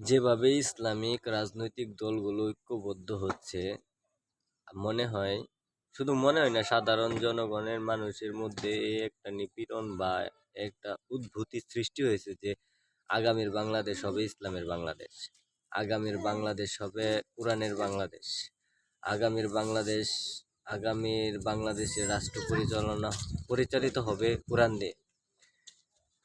যেভাবে ইসলামিক রাজনৈতিক দলগুলো ঐক্যবদ্ধ হচ্ছে, মনে হয়, শুধু মনে হয় না, সাধারণ জনগণের মানুষের মধ্যে একটা নিপীড়ন বা একটা উদ্ভূতি সৃষ্টি হয়েছে যে আগামীর বাংলাদেশ হবে ইসলামের বাংলাদেশ, আগামীর বাংলাদেশ হবে কোরআনের বাংলাদেশ, আগামীর বাংলাদেশ, আগামীর বাংলাদেশের রাষ্ট্র পরিচালনা, পরিচালিত হবে কোরআন দিয়ে।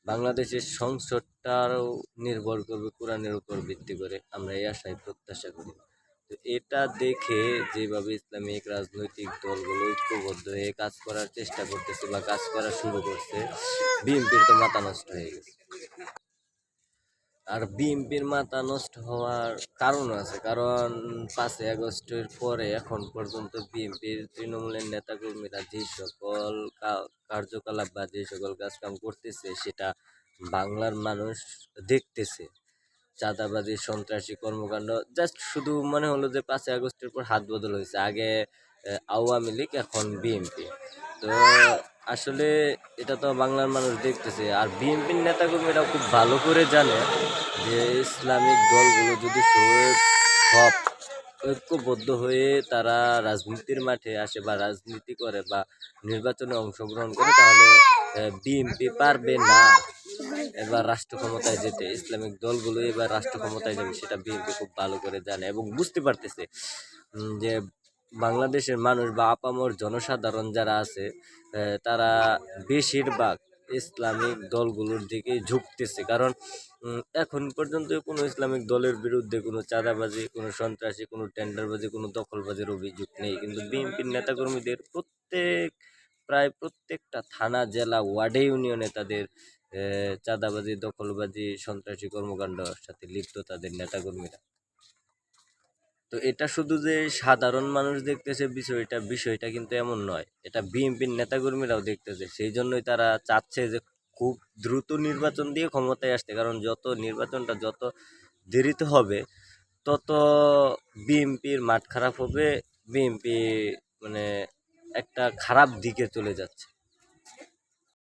বাংলাদেশের সংসদটাও নির্ভর করবে, কোরআনের উপর ভিত্তি করে। আমরা এই আশায় প্রত্যাশা করি। তো এটা দেখে যেভাবে ইসলামিক রাজনৈতিক দলগুলো ঐক্যবদ্ধ হয়ে কাজ করার চেষ্টা করতেছে বা কাজ করা শুরু করছে, বিএনপির তো মাথা নষ্ট হয়ে গেছে। আর বিএনপির মাথা নষ্ট হওয়ার কারণও আছে। কারণ পাঁচই আগস্টের পরে এখন পর্যন্ত বিএনপির তৃণমূলের নেতাকর্মীরা যে সকল কার্যকলাপ বা যে সকল কাজকাম করতেছে, সেটা বাংলার মানুষ দেখতেছে। চাঁদাবাজি, সন্ত্রাসী কর্মকাণ্ড জাস্ট শুধু মনে হলো যে পাঁচই আগস্টের পর হাত বদল হয়েছে। আগে আওয়ামী লীগ, এখন বিএনপি। তো আসলে এটা তো বাংলার মানুষ দেখতেছে। আর বিএনপির এটা খুব ভালো করে জানে যে ইসলামিক দলগুলো যদি সব ঐক্যবদ্ধ হয়ে তারা রাজনীতির মাঠে আসে বা রাজনীতি করে বা নির্বাচনে অংশগ্রহণ করে, তাহলে বিএনপি পারবে না। এবার রাষ্ট্র ক্ষমতায় যেতে, ইসলামিক দলগুলো এবার রাষ্ট্র ক্ষমতায় যাবে, সেটা বিএনপি খুব ভালো করে জানে এবং বুঝতে পারতেছে যে বাংলাদেশের মানুষ বা আপামর জনসাধারণ যারা আছে তারা বেশিরভাগ ইসলামিক দলগুলোর দিকে ঝুঁকতেছে। কারণ এখন পর্যন্ত কোনো ইসলামিক দলের বিরুদ্ধে কোনো চাঁদাবাজি, কোনো সন্ত্রাসী, কোনো টেন্ডারবাজি, কোনো দখলবাজির অভিযোগ নেই। কিন্তু বিএনপির নেতাকর্মীদের প্রত্যেক, প্রায় প্রত্যেকটা থানা, জেলা, ওয়ার্ডে ইউনিয়নে তাদের চাঁদাবাজি, দখলবাজি, সন্ত্রাসী কর্মকাণ্ডের সাথে লিপ্ত তাদের নেতাকর্মীরা। তো এটা শুধু যে সাধারণ মানুষ দেখতেছে বিষয়টা বিষয়টা কিন্তু এমন নয়। এটা বিএনপির নেতাকর্মীরাও দেখতেছে। সেই জন্যই তারা চাচ্ছে যে খুব দ্রুত নির্বাচন দিয়ে ক্ষমতায় আসতে। কারণ যত নির্বাচনটা যত দেরিতে হবে, তত বিএনপির মাঠ খারাপ হবে, বিএনপি মানে একটা খারাপ দিকে চলে যাচ্ছে।